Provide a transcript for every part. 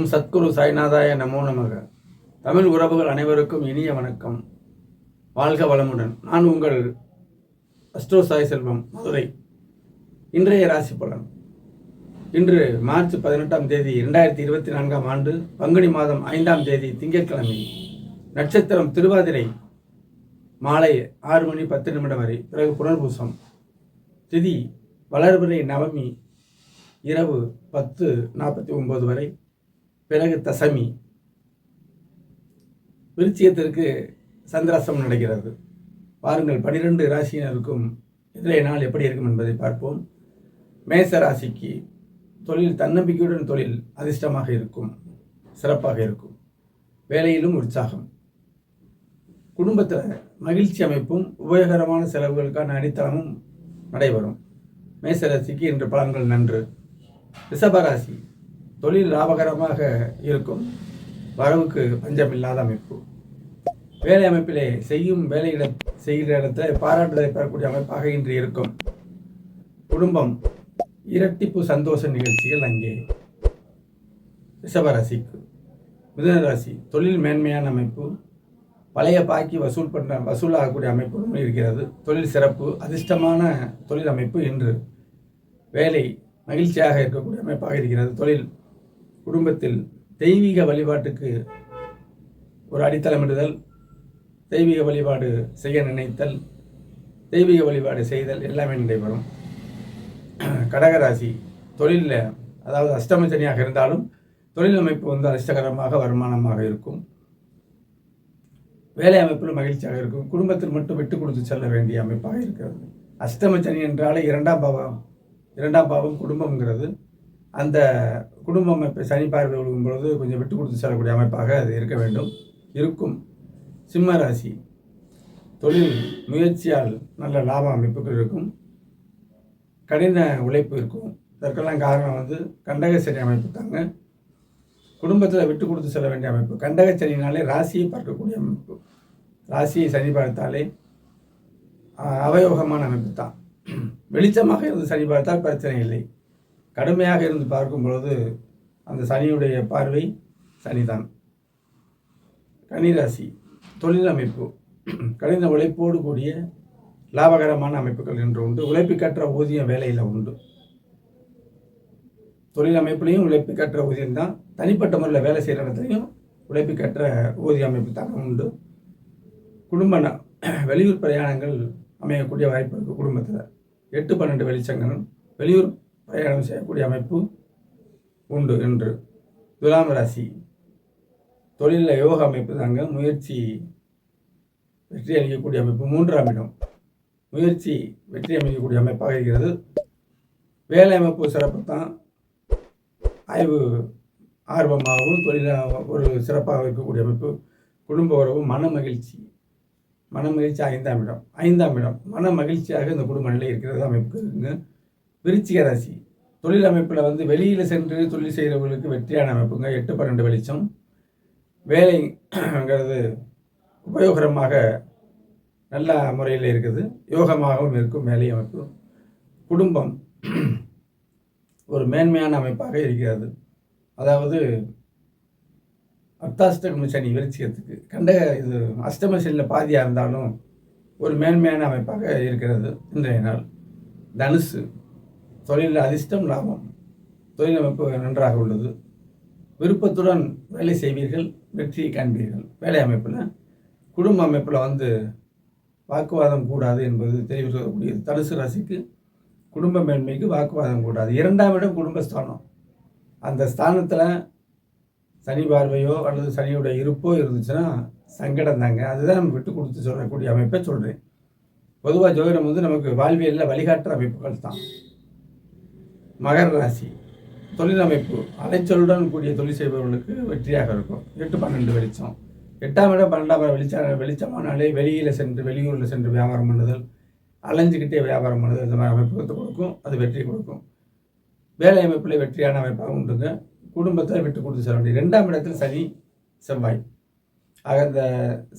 ஓம் சத்குரு சாய்நாதாய நமோ நமக. தமிழ் உறவுகள் அனைவருக்கும் இனிய வணக்கம். வாழ்க வளமுடன். நான் உங்கள் அஸ்ட்ரோ சாய் செல்வம் மதுரை. இன்றைய ராசி பலன். இன்று மார்ச் பதினெட்டாம் தேதி இரண்டாயிரத்தி இருபத்தி நான்காம் ஆண்டு பங்குனி மாதம் ஐந்தாம் தேதி திங்கட்கிழமை. நட்சத்திரம் திருவாதிரை மாலை ஆறு மணி பத்து நிமிடம் வரை பிறகு புனர்பூசம். திதி வளர்பிறை நவமி இரவு பத்து நாற்பத்தி ஒம்பது வரை பிறகு தசமி. விருச்சியத்திற்கு சந்திராசம் நடக்கிறது. பாருங்கள் பனிரெண்டு ராசியினருக்கும் இன்றைய நாள் எப்படி இருக்கும் என்பதை பார்ப்போம். மேச ராசிக்கு தொழில் தன்னம்பிக்கையுடன் தொழில் அதிர்ஷ்டமாக இருக்கும் சிறப்பாக இருக்கும். வேலையிலும் உற்சாகம். குடும்பத்தில் மகிழ்ச்சி அமைப்பும் உபயோகரமான செலவுகளுக்கான அடித்தளமும் நடைபெறும். மேசராசிக்கு இன்று பலன்கள் நன்று. ரிஷபராசி தொழில் லாபகரமாக இருக்கும். வரவுக்கு பஞ்சமில்லாத அமைப்பு. வேலை அமைப்பிலே செய்யும் வேலையிட செய்கிற இடத்துல பாராட்டுதலை பெறக்கூடிய அமைப்பாக இன்று இருக்கும். குடும்பம் இரட்டிப்பு சந்தோஷ நிகழ்ச்சிகள் அங்கே. ரிஷபராசிக்கு மிதனராசி தொழில் மேன்மையான அமைப்பு. பழைய பாக்கி வசூல் பண்ண வசூலாகக்கூடிய அமைப்பும் இருக்கிறது. தொழில் சிறப்பு அதிர்ஷ்டமான தொழில் அமைப்பு இன்று. வேலை மகிழ்ச்சியாக இருக்கக்கூடிய அமைப்பாக இருக்கிறது. தொழில் குடும்பத்தில் தெய்வீக வழிபாட்டுக்கு ஒரு அடித்தளமிடுதல் தெய்வீக வழிபாடு செய்ய நினைத்தல் தெய்வீக வழிபாடு செய்தல் எல்லாமே நடைபெறும். கடகராசி தொழிலில் அதாவது அஷ்டமச்சனியாக இருந்தாலும் தொழில் அமைப்பு வந்து அதிர்ஷ்டகரமாக வருமானமாக இருக்கும். வேலை அமைப்பில் மகிழ்ச்சியாக இருக்கும். குடும்பத்தில் மட்டும் விட்டு கொடுத்து செல்ல வேண்டிய அமைப்பாக இருக்கிறது. அஷ்டமச்சனி என்றாலே இரண்டாம் பாவம் இரண்டாம் பாவம் குடும்பம்ங்கிறது. அந்த குடும்ப அமைப்பை சனி பார்வை விழுகும் பொழுது கொஞ்சம் விட்டு கொடுத்து செல்லக்கூடிய அமைப்பாக அது இருக்க வேண்டும். இருக்கும். சிம்ம ராசி. தொழில் முயற்சியால் நல்ல லாப அமைப்புகள் இருக்கும். கடின உழைப்பு இருக்கும். இதற்கெல்லாம் காரணம் வந்து கண்டகச்சனி அமைப்பு தாங்க. குடும்பத்தில் விட்டு கொடுத்து செல்ல வேண்டிய அமைப்பு. கண்டகச்சனினாலே ராசியை பார்க்கக்கூடிய அமைப்பு. ராசியை சனி பார்த்தாலே அவயோகமான அமைப்பு தான். வெளிச்சமாக இருந்து சனி பார்த்தால் பிரச்சனை இல்லை. கடுமையாக இருந்து பார்க்கும் பொழுது அந்த சனியுடைய பார்வை சனிதான். கன்னிராசி தொழில் அமைப்பு. கடின உழைப்போடு கூடிய லாபகரமான அமைப்புகள் என்று உண்டு. உழைப்புக்கற்ற ஊதியம் வேலையில் உண்டு. தொழில் அமைப்புலையும் உழைப்புக்கற்ற ஊதியம் தான். தனிப்பட்ட முறையில் வேலை செய்கிற இடத்துலையும் உழைப்புக்கற்ற ஊதிய அமைப்பு தான் உண்டு. குடும்ப வெளியூர் பிரயாணங்கள் அமையக்கூடிய வாய்ப்பு இருக்குது குடும்பத்தில். எட்டு பன்னெண்டு வெளிச்சங்கள் வெளியூர் பிரயாணம் செய்யக்கூடிய அமைப்பு உண்டு என்று துலாம் ராசி. தொழிலில் யோக அமைப்பு தாங்க. முயற்சி வெற்றி அளிக்கக்கூடிய அமைப்பு மூன்றாம் இடம். முயற்சி வெற்றி அமைக்கக்கூடிய அமைப்பாக இருக்கிறது. வேலை அமைப்பு சிறப்பு தான். ஆய்வு ஆர்வமாகவும் தொழிலாக ஒரு சிறப்பாக இருக்கக்கூடிய அமைப்பு. குடும்ப உறவு மன மகிழ்ச்சி. மன மகிழ்ச்சி ஐந்தாம் இடம். ஐந்தாம் இடம். மன மகிழ்ச்சியாக இந்த குடும்ப நிலை இருக்கிறது அமைப்பு. இருக்குங்க விருச்சிக ராசி. தொழில் அமைப்பில் வந்து வெளியில் சென்று தொழில் செய்கிறவர்களுக்கு வெற்றியான அமைப்புங்க. எட்டு பன்னெண்டு வெளிச்சம். வேலைங்கிறது உபயோகரமாக நல்ல முறையில் இருக்குது. யோகமாகவும் இருக்கும் வேலை அமைப்பு. குடும்பம் ஒரு மேன்மையான அமைப்பாக இருக்கிறது. அதாவது அர்த்தாஷ்டம சனி விருச்சிகத்துக்கு. கண்ட இது அஷ்டம சனியில் பாதியாக இருந்தாலும் ஒரு மேன்மையான அமைப்பாக இருக்கிறது இன்றைய நாள். தனுசு தொழிலில் அதிர்ஷ்டம் லாபம். தொழில் அமைப்பு நன்றாக உள்ளது. விருப்பத்துடன் வேலை செய்வீர்கள் வெற்றியை காண்பீர்கள். வேலை அமைப்பில் குடும்ப அமைப்பில் வந்து வாக்குவாதம் கூடாது என்பது தெரிவிக்கக்கூடியது. தனுசு ராசிக்கு குடும்ப மேன்மைக்கு வாக்குவாதம் கூடாது. இரண்டாம் இடம் குடும்பஸ்தானம். அந்த ஸ்தானத்தில் சனி பார்வையோ அல்லது சனியுடைய இருப்போ இருந்துச்சுன்னா சங்கடம் தாங்க அதுதான் நம்ம விட்டு கொடுத்து சொல்லக்கூடிய அமைப்பை சொல்கிறேன் பொதுவாக ஜோதிடம் வந்து நமக்கு வாழ்வியலில் வழிகாட்டுற அமைப்புகள் தான். மகர ராசி. தொழில் அமைப்பு அலைச்சலுடன் கூடிய தொழில் செய்பவர்களுக்கு வெற்றியாக இருக்கும். எட்டு பன்னெண்டு வெளிச்சம். எட்டாம் இடம் பன்னெண்டாம் இடம் வெளிச்ச வெளிச்சமானாலே வெளியில் சென்று வெளியூரில் சென்று வியாபாரம் பண்ணுதல். அலைஞ்சிக்கிட்டே வியாபாரம் பண்ணுதல். இந்த மாதிரி அமைப்பு கொடுக்கும். அது வெற்றி கொடுக்கும். வேலை அமைப்பில் வெற்றியான அமைப்பாக உண்டுங்க. குடும்பத்தை விட்டு கொடுத்து செல்ல வேண்டிய ரெண்டாம் இடத்தில் சனி செவ்வாய். ஆக இந்த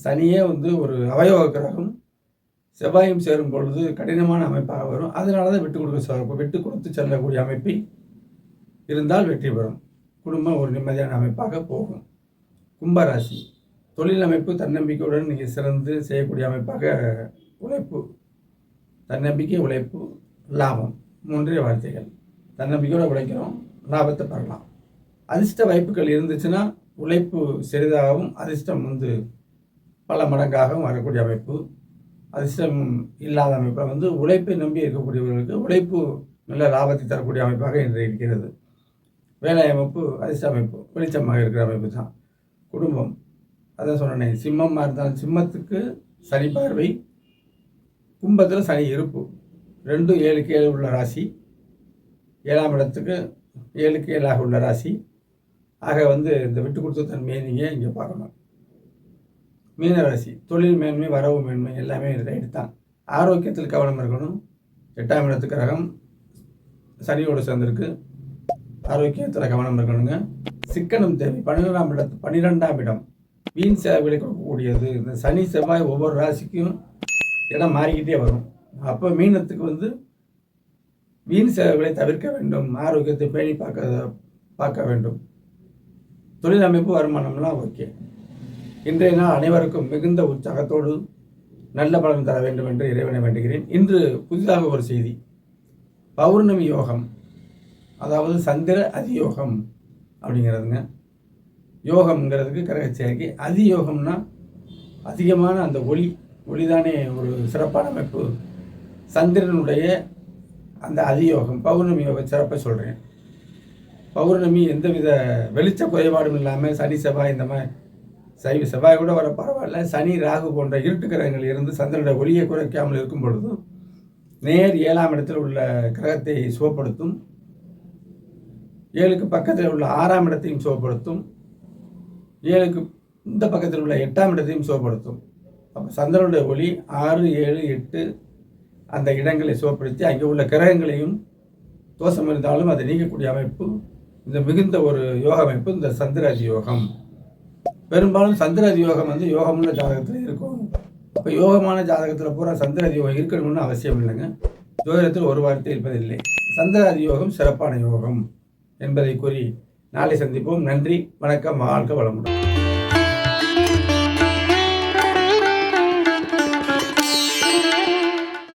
சனியே வந்து ஒரு அவயோக கிரகம் செவ்வாயும் சேரும் பொழுது கடினமான அமைப்பாக வரும். அதனால தான் விட்டு கொடுக்க சார்பு விட்டு கொடுத்து செல்லக்கூடிய அமைப்பை இருந்தால் வெற்றி பெறும். குடும்பம் ஒரு நிம்மதியான அமைப்பாக போகும். கும்பராசி. தொழில் அமைப்பு தன்னம்பிக்கையுடன் நீங்கள் சிறந்து செய்யக்கூடிய அமைப்பாக உழைப்பு. தன்னம்பிக்கை உழைப்பு லாபம். மூன்றே வார்த்தைகள். தன்னம்பிக்கையோடு உழைக்கிறோம். லாபத்தை பெறலாம். அதிர்ஷ்ட வாய்ப்புகள் இருந்துச்சுன்னா உழைப்பு சிறிதாகவும் அதிர்ஷ்டம் வந்து பல மடங்காகவும் வரக்கூடிய அமைப்பு. அதிர்ஷ்டம் இல்லாத அமைப்பாக வந்து உழைப்பை நம்பி இருக்கக்கூடியவர்களுக்கு உழைப்பு நல்ல லாபத்தை தரக்கூடிய அமைப்பாக இன்று இருக்கிறது. வேலை அமைப்பு அதிர்ஷ்ட அமைப்பு வெளிச்சமாக இருக்கிற அமைப்பு தான். குடும்பம் அதான் சொன்னேன் சிம்மமாக இருந்தாலும் சிம்மத்துக்கு சனி பார்வை கும்பத்தில் சனி இருப்பு. ரெண்டும் ஏழுக்கு ஏழு உள்ள ராசி ஏழாம் இடத்துக்கு ஏழுக்கு ஏழாக உள்ள ராசி. ஆக வந்து இந்த விட்டு கொடுத்த தன்மையை நீங்கள் இங்கே பார்க்கணும். மீனராசி தொழில் மேன்மை வரவு மேன்மை எல்லாமே ரைட்டு தான். ஆரோக்கியத்தில் கவனம் இருக்கணும். எட்டாம் இடத்துக்கு ரகம் சனியோடு சேர்ந்திருக்கு. ஆரோக்கியத்தில் கவனம் இருக்கணுங்க. சிக்கனம் தேவை. பன்னிரெண்டாம் இடத்து பன்னிரெண்டாம் இடம். வீண் சேவைகளை கொடுக்கக்கூடியது. இந்த சனி செவ்வாய் ஒவ்வொரு ராசிக்கும் இடம் மாறிக்கிட்டே வரும். அப்போ மீனத்துக்கு வந்து வீண் சேவைகளை தவிர்க்க வேண்டும். ஆரோக்கியத்தை பேணி பார்க்க பார்க்க வேண்டும். தொழில் அமைப்பு வருமானம்லாம் ஓகே இன்றைய நாள் அனைவருக்கும் மிகுந்த உற்சாகத்தோடு நல்ல பலன் தர வேண்டும் என்று இறைவனை வேண்டுகிறேன். இன்று புதிதாக ஒரு செய்தி. பௌர்ணமி யோகம் அதாவது சந்திர அதியோகம் அப்படிங்கிறதுங்க. யோகம்ங்கிறதுக்கு கிரகச்சேர்க்கை அதியோகம்னா அதிகமான அந்த ஒளி ஒளிதானே ஒரு சிறப்பான அமைப்பு. சந்திரனுடைய அந்த அதியோகம் பௌர்ணமி யோக சிறப்பை சொல்கிறேன் பௌர்ணமி எந்தவித வெளிச்ச குறைபாடும் இல்லாமல் சனி செவ்வாய் இந்த மாதிரி சைவ செவ்வாய் கூட வர பரவாயில்ல. சனி ராகு போன்ற இருட்டு கிரகங்கள் இருந்து சந்திரனுடைய ஒளியை குறைக்காமல் இருக்கும் பொழுதும் நேர் ஏழாம் இடத்தில் உள்ள கிரகத்தை சுவப்படுத்தும் ஏழுக்கு பக்கத்தில் உள்ள ஆறாம் இடத்தையும் சுவப்படுத்தும் ஏழுக்கு இந்த பக்கத்தில் உள்ள எட்டாம் இடத்தையும் சுவப்படுத்தும் அப்போ சந்திரனுடைய ஒளி ஆறு ஏழு எட்டு அந்த இடங்களை சுவப்படுத்தி அங்கே உள்ள கிரகங்களையும் தோஷம் இருந்தாலும் அதை நீக்கக்கூடிய அமைப்பு இந்த மிகுந்த ஒரு யோக அமைப்பு இந்த சந்திராஜ் யோகம். பெரும்பாலும் சந்திராஜி யோகம் வந்து யோகமுள்ள ஜாதகத்தில் இருக்கும். இப்போ யோகமான ஜாதகத்தில் பூரா சந்திராஜி யோகம் இருக்கணும்னு அவசியம் இல்லைங்க. ஜோதிடத்தில் ஒரு வார்த்தை இருப்பதில்லை சந்திராஜி யோகம் சிறப்பான யோகம் என்பதை கூறி நாளை சந்திப்போம். நன்றி வணக்கம் வாழ்க வளமுடன்.